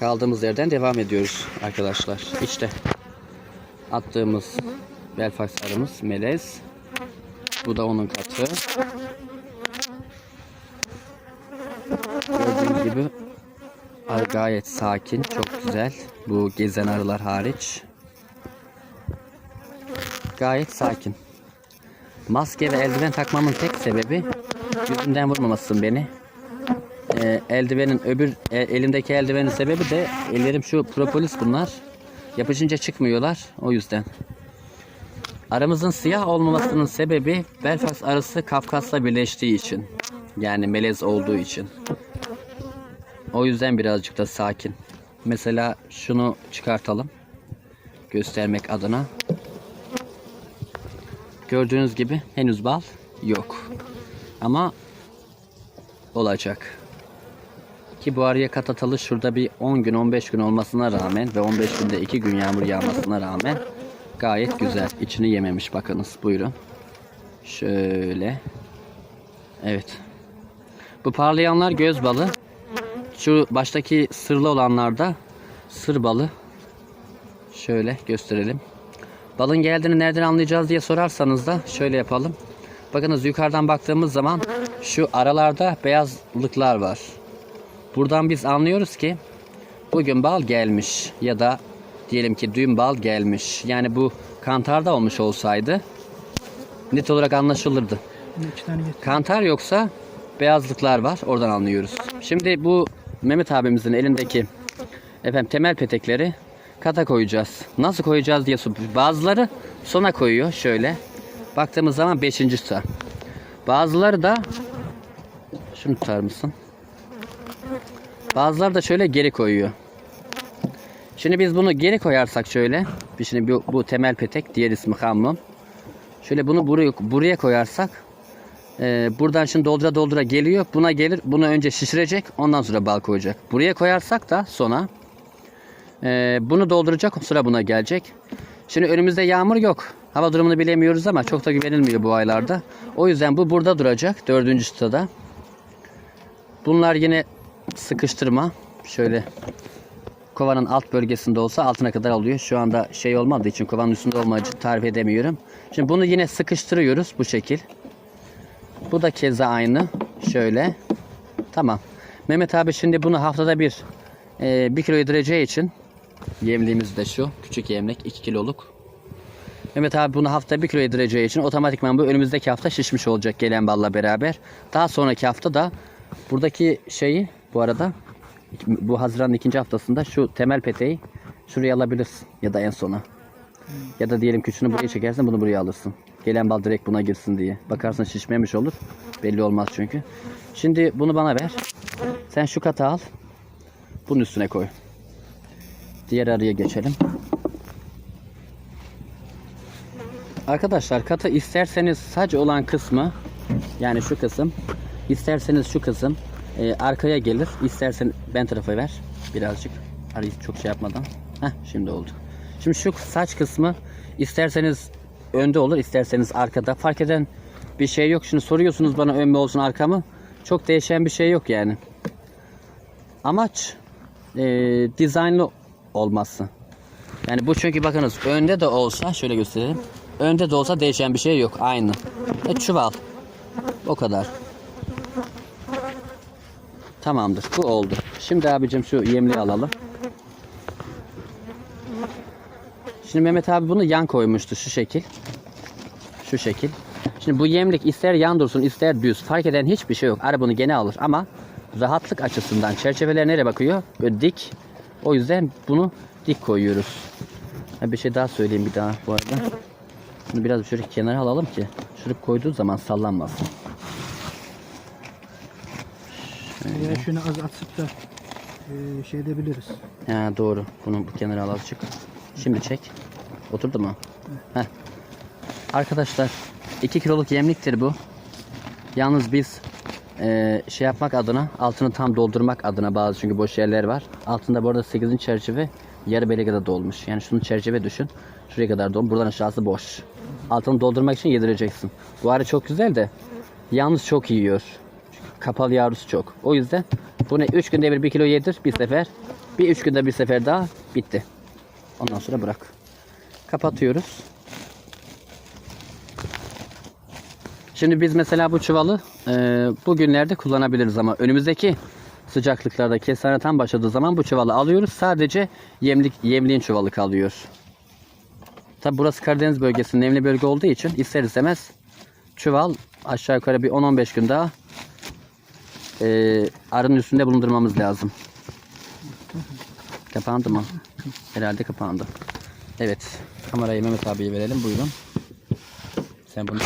Kaldığımız yerden devam ediyoruz arkadaşlar. İşte attığımız Belfax arımız melez. Bu da onun katı. Gördüğünüz gibi arı gayet sakin, çok güzel. Bu gezen arılar hariç. Gayet sakin. Maske ve eldiven takmamın tek sebebi yüzümden vurmamasın beni. Ee, eldivenin öbür e, elimdeki eldivenin sebebi de ellerim şu propolis bunlar. Yapışınca çıkmıyorlar o yüzden. Aramızın siyah olmamasının sebebi Belfast arısı Kafkas'la birleştiği için. Yani melez olduğu için. O yüzden birazcık da sakin. Mesela şunu çıkartalım. Göstermek adına. Gördüğünüz gibi henüz bal yok. Ama olacak. Ki bu arıya katatalı şurada bir 10 gün 15 gün olmasına rağmen ve 15 günde 2 gün yağmur yağmasına rağmen gayet güzel. İçini yememiş bakınız buyurun. Şöyle. Evet. Bu parlayanlar göz balı. Şu baştaki sırlı olanlar da sır balı. Şöyle gösterelim. Balın geldiğini nereden anlayacağız diye sorarsanız da şöyle yapalım. Bakınız yukarıdan baktığımız zaman şu aralarda beyazlıklar var. Buradan biz anlıyoruz ki bugün bal gelmiş ya da diyelim ki dün bal gelmiş. Yani bu kantarda olmuş olsaydı net olarak anlaşılırdı. Kantar yoksa beyazlıklar var. Oradan anlıyoruz. Şimdi bu Mehmet abimizin elindeki efendim temel petekleri kata koyacağız. Nasıl koyacağız diye bazıları sona koyuyor şöyle. Baktığımız zaman 5. sıra. Bazıları da şunu tutar mısın? Bazıları da şöyle geri koyuyor. Şimdi biz bunu geri koyarsak şöyle. Şimdi bu, bu temel petek, diğer ismi hammam. Şöyle bunu buraya, buraya koyarsak ee, buradan şimdi doldura doldura geliyor. Buna gelir. Bunu önce şişirecek. Ondan sonra bal koyacak. Buraya koyarsak da sona ee, bunu dolduracak. Sıra buna gelecek. Şimdi önümüzde yağmur yok. Hava durumunu bilemiyoruz ama çok da güvenilmiyor bu aylarda. O yüzden bu burada duracak. Dördüncü sırada. Bunlar yine sıkıştırma. Şöyle kovanın alt bölgesinde olsa altına kadar alıyor. Şu anda şey olmadığı için kovanın üstünde olmadığı tarif edemiyorum. Şimdi bunu yine sıkıştırıyoruz bu şekil. Bu da keza aynı. Şöyle. Tamam. Mehmet abi şimdi bunu haftada bir e, 1 kilo yedireceği için yemliğimiz de şu. Küçük yemlik 2 kiloluk. Mehmet abi bunu hafta 1 kilo yedireceği için otomatikman bu önümüzdeki hafta şişmiş olacak gelen balla beraber. Daha sonraki hafta da buradaki şeyi bu arada bu Haziran'ın ikinci haftasında şu temel peteği şuraya alabilirsin ya da en sona. Ya da diyelim ki şunu buraya çekersin bunu buraya alırsın. Gelen bal direkt buna girsin diye. Bakarsın şişmemiş olur. Belli olmaz çünkü. Şimdi bunu bana ver. Sen şu katı al. Bunun üstüne koy. Diğer arıya geçelim. Arkadaşlar katı isterseniz sac olan kısmı yani şu kısım isterseniz şu kısım e, arkaya gelir. İstersen ben tarafa ver birazcık. Arayı çok şey yapmadan. Heh şimdi oldu. Şimdi şu saç kısmı isterseniz önde olur isterseniz arkada. Fark eden bir şey yok. Şimdi soruyorsunuz bana ön mü olsun arka mı? Çok değişen bir şey yok yani. Amaç e, dizaynlı olması. Yani bu çünkü bakınız önde de olsa şöyle göstereyim. Önde de olsa değişen bir şey yok. Aynı. E, çuval. O kadar. Tamamdır. Bu oldu. Şimdi abicim şu yemliği alalım. Şimdi Mehmet abi bunu yan koymuştu şu şekil. Şu şekil. Şimdi bu yemlik ister yan dursun ister düz fark eden hiçbir şey yok. Arı bunu gene alır ama rahatlık açısından çerçeveler nereye bakıyor? Böyle dik. O yüzden bunu dik koyuyoruz. Ha, bir şey daha söyleyeyim bir daha bu arada. Bunu biraz şöyle kenara alalım ki şurup koyduğu zaman sallanmasın. Veya şunu az atsıp da e, şey edebiliriz. Ha, doğru. Bunu bu kenara al azıcık. Şimdi çek. Oturdu mu? Heh. Arkadaşlar 2 kiloluk yemliktir bu. Yalnız biz e, şey yapmak adına altını tam doldurmak adına bazı çünkü boş yerler var. Altında bu arada 8. çerçeve yarı bele kadar dolmuş. Yani şunu çerçeve düşün. Şuraya kadar dolmuş. Buradan aşağısı boş. Altını doldurmak için yedireceksin. Bu arı çok güzel de yalnız çok yiyor. Kapalı yavrusu çok. O yüzden bunu 3 günde bir 1 kilo yedir bir sefer. Bir üç günde bir sefer daha bitti. Ondan sonra bırak. Kapatıyoruz. Şimdi biz mesela bu çuvalı e, bugünlerde kullanabiliriz ama önümüzdeki sıcaklıklarda kestane tam başladığı zaman bu çuvalı alıyoruz. Sadece yemlik yemliğin çuvalı kalıyor. Tabi burası Karadeniz bölgesi nemli bölge olduğu için ister istemez çuval aşağı yukarı bir 10-15 gün daha e, arının üstünde bulundurmamız lazım. Kapandı mı? Herhalde kapandı. Evet. Kamerayı Mehmet abiye verelim. Buyurun. Sen bunu